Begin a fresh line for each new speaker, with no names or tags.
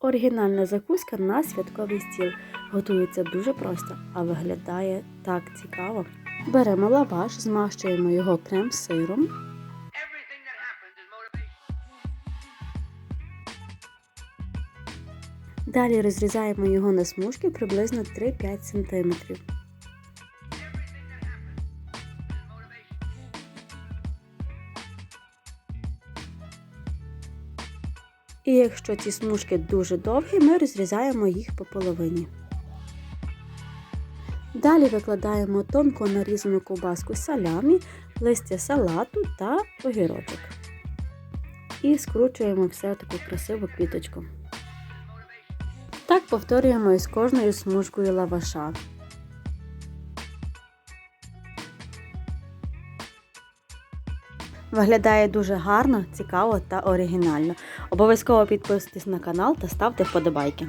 Оригінальна закуска на святковий стіл. Готується дуже просто, а виглядає так цікаво. Беремо лаваш, змащуємо його
happens is motivation.
Далі розрізаємо його на смужки приблизно 3-5 см. І якщо ці смужки дуже довгі, ми розрізаємо їх по половині. Далі викладаємо тонко нарізану ковбаску салямі, листя салату та огірочок. І скручуємо все в таку красиву квіточку. Так повторюємо із кожною смужкою лаваша. Виглядає дуже гарно, цікаво та оригінально. Обов'язково підписуйтесь на канал та ставте вподобайки.